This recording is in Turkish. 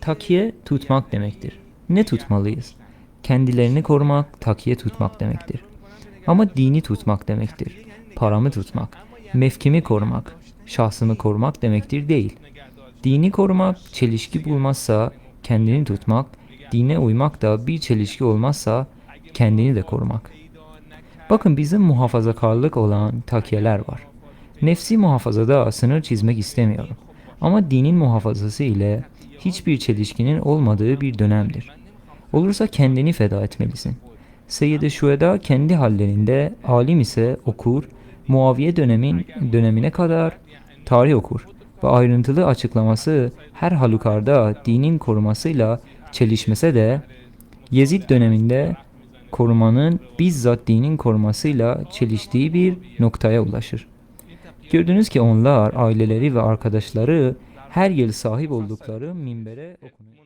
Takiye tutmak demektir. Ne tutmalıyız? Kendilerini korumak, takiye tutmak demektir. Ama dini tutmak demektir. Paramı tutmak, mevkimi korumak, şahsımı korumak demektir değil. Dini korumak çelişki bulmazsa kendini tutmak, dine uymak da bir çelişki olmazsa kendini de korumak. Bakın bizim muhafazakarlık olan takiyeler var. Nefsi muhafazada sınır çizmek istemiyorum. Ama dinin muhafazası ile hiçbir çelişkinin olmadığı bir dönemdir. Olursa kendini feda etmelisin. Seyyid-i Şüheda kendi hallerinde, alim ise okur, Muaviye dönemin dönemine kadar tarih okur ve ayrıntılı açıklaması her halükarda dinin korumasıyla çelişmese de Yezid döneminde korumanın bizzat dinin korumasıyla çeliştiği bir noktaya ulaşır. Gördünüz ki onlar, aileleri ve arkadaşları her yıl sahip oldukları minbere okunuyor.